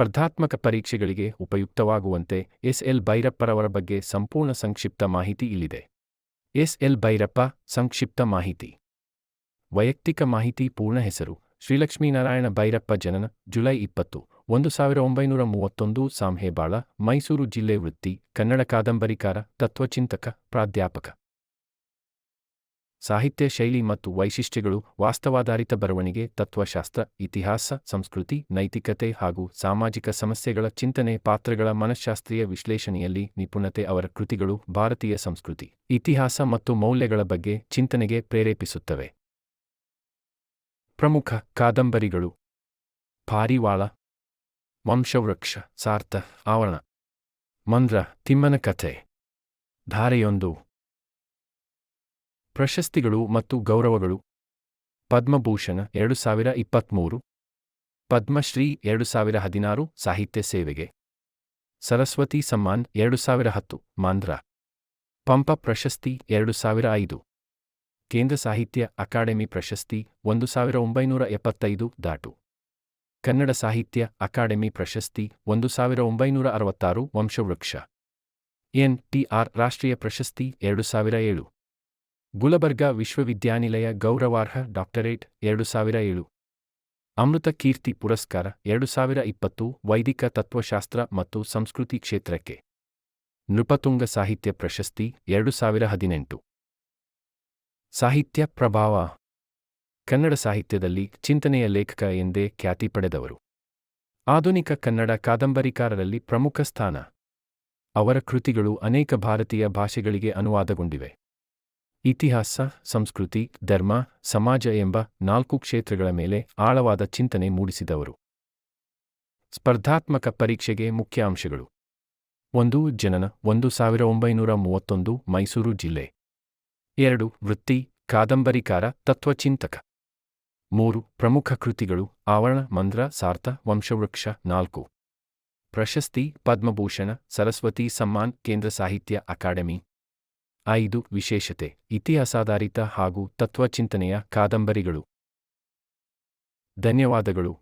ಸ್ಪರ್ಧಾತ್ಮಕ ಪರೀಕ್ಷೆಗಳಿಗೆ ಉಪಯುಕ್ತವಾಗುವಂತೆ S. L. ಭೈರಪ್ಪರವರ ಬಗ್ಗೆ ಸಂಪೂರ್ಣ ಸಂಕ್ಷಿಪ್ತ ಮಾಹಿತಿ ಇಲ್ಲಿದೆ. ಎಸ್. ಎಲ್. ಭೈರಪ್ಪ, ಸಂಕ್ಷಿಪ್ತ ಮಾಹಿತಿ. ವೈಯಕ್ತಿಕ ಮಾಹಿತಿ ಪೂರ್ಣ ಹೆಸರು, ಶ್ರೀಲಕ್ಷ್ಮೀನಾರಾಯಣ ಭೈರಪ್ಪ ಜನನ, ಜುಲೈ ಇಪ್ಪತ್ತು ಒಂದು ಸಾವಿರ ಒಂಬೈನೂರ ಮೂವತ್ತೊಂದು ಸಾಂಹೇಬಾಳ ಮೈಸೂರು ಜಿಲ್ಲೆ ವೃತ್ತಿ, ಕನ್ನಡ ಕಾದಂಬರಿಕಾರ, ತತ್ವಚಿಂತಕ, ಪ್ರಾಧ್ಯಾಪಕ. ಸಾಹಿತ್ಯ ಶೈಲಿ ಮತ್ತು ವೈಶಿಷ್ಟ್ಯಗಳು ವಾಸ್ತವಾಧಾರಿತ ಬರವಣಿಗೆ, ತತ್ವಶಾಸ್ತ್ರ, ಇತಿಹಾಸ, ಸಂಸ್ಕೃತಿ, ನೈತಿಕತೆ ಹಾಗೂ ಸಾಮಾಜಿಕ ಸಮಸ್ಯೆಗಳ ಚಿಂತನೆ ಪಾತ್ರಗಳ ಮನಃಶಾಸ್ತ್ರೀಯ ವಿಶ್ಲೇಷಣೆಯಲ್ಲಿ ನಿಪುಣತೆ ಅವರ ಕೃತಿಗಳು ಭಾರತೀಯ ಸಂಸ್ಕೃತಿ, ಇತಿಹಾಸ ಮತ್ತು ಮೌಲ್ಯಗಳ ಬಗ್ಗೆ ಚಿಂತನೆಗೆ ಪ್ರೇರೇಪಿಸುತ್ತವೆ. ಪ್ರಮುಖ ಕಾದಂಬರಿಗಳು ಪಾರಿವಾಳ, ವಂಶವೃಕ್ಷ, ಸಾರ್ಥ, ಆವರಣ, ಮಂದ್ರ, ತಿಮ್ಮನ ಕಥೆ, ಧಾರೆಯೊಂದು ಪ್ರಶಸ್ತಿಗಳು ಮತ್ತು ಗೌರವಗಳು. ಪದ್ಮಭೂಷಣ ಎರಡು ಸಾವಿರ ಇಪ್ಪತ್ತ್ಮೂರು ಪದ್ಮಶ್ರೀ ಎರಡು ಸಾವಿರ ಹದಿನಾರು ಸಾಹಿತ್ಯ ಸೇವೆಗೆ. ಸರಸ್ವತಿ ಸಮ್ಮಾನ್ ಎರಡು ಸಾವಿರ ಹತ್ತು ಮಾಂದ್ರ ಪಂಪ ಪ್ರಶಸ್ತಿ ಎರಡು ಸಾವಿರ ಐದು ಕೇಂದ್ರ ಸಾಹಿತ್ಯ ಅಕಾಡೆಮಿ ಪ್ರಶಸ್ತಿ ಒಂದು ಸಾವಿರ ಒಂಬೈನೂರ ಎಪ್ಪತ್ತೈದು ದಾಟು. ಕನ್ನಡ ಸಾಹಿತ್ಯ ಅಕಾಡೆಮಿ ಪ್ರಶಸ್ತಿ ಒಂದು ಸಾವಿರ ಒಂಬೈನೂರ ಅರವತ್ತಾರು ವಂಶವೃಕ್ಷ. ಎನ್ ಟಿ ಆರ್ ರಾಷ್ಟ್ರೀಯ ಪ್ರಶಸ್ತಿ ಎರಡು ಸಾವಿರ ಏಳು ಗುಲಬರ್ಗಾ ವಿಶ್ವವಿದ್ಯಾನಿಲಯ ಗೌರವಾರ್ಹ ಡಾಕ್ಟರೇಟ್ ಎರಡು ಸಾವಿರ ಏಳು. ಅಮೃತ ಕೀರ್ತಿ ಪುರಸ್ಕಾರ ಎರಡು ಸಾವಿರ ಇಪ್ಪತ್ತು ವೈದಿಕ ತತ್ವಶಾಸ್ತ್ರ ಮತ್ತು ಸಂಸ್ಕೃತಿ ಕ್ಷೇತ್ರಕ್ಕೆ. ನೃಪತುಂಗ ಸಾಹಿತ್ಯ ಪ್ರಶಸ್ತಿ ಎರಡು ಸಾವಿರ ಹದಿನೆಂಟು. ಸಾಹಿತ್ಯ ಪ್ರಭಾವ. ಕನ್ನಡ ಸಾಹಿತ್ಯದಲ್ಲಿ ಚಿಂತನೆಯ ಲೇಖಕ ಎಂದೇ ಖ್ಯಾತಿ ಪಡೆದವರು. ಆಧುನಿಕ ಕನ್ನಡ ಕಾದಂಬರಿಕಾರರಲ್ಲಿ ಪ್ರಮುಖ ಸ್ಥಾನ. ಅವರ ಕೃತಿಗಳು ಅನೇಕ ಭಾರತೀಯ ಭಾಷೆಗಳಿಗೆ ಅನುವಾದಗೊಂಡಿವೆ. ಇತಿಹಾಸ, ಸಂಸ್ಕೃತಿ, ಧರ್ಮ, ಸಮಾಜ ಎಂಬ ನಾಲ್ಕು ಕ್ಷೇತ್ರಗಳ ಮೇಲೆ ಆಳವಾದ ಚಿಂತನೆ ಮೂಡಿಸಿದವರು. ಸ್ಪರ್ಧಾತ್ಮಕ ಪರೀಕ್ಷೆಗೆ ಮುಖ್ಯ ಅಂಶಗಳು ಒಂದು, ಜನನ, ಒಂದು ಸಾವಿರ ಒಂಬೈನೂರ ಮೂವತ್ತೊಂದು, ಮೈಸೂರು ಜಿಲ್ಲೆ. ಎರಡು, ವೃತ್ತಿ, ಕಾದಂಬರಿಕಾರ, ತತ್ವಚಿಂತಕ. ಮೂರು, ಪ್ರಮುಖ ಕೃತಿಗಳು, ಆವರಣ, ಮಂದ್ರ, ಸಾರ್ಥ, ವಂಶವೃಕ್ಷ, ನಾಲ್ಕು. ಪ್ರಶಸ್ತಿ, ಪದ್ಮಭೂಷಣ, ಸರಸ್ವತಿ ಸಮ್ಮಾನ್, ಕೇಂದ್ರ ಸಾಹಿತ್ಯ ಅಕಾಡೆಮಿ. ಐದು ವಿಶೇಷತೆ ಇತಿಹಾಸಾಧಾರಿತ ಹಾಗೂ ತತ್ವಚಿಂತನೆಯ ಕಾದಂಬರಿಗಳು. ಧನ್ಯವಾದಗಳು.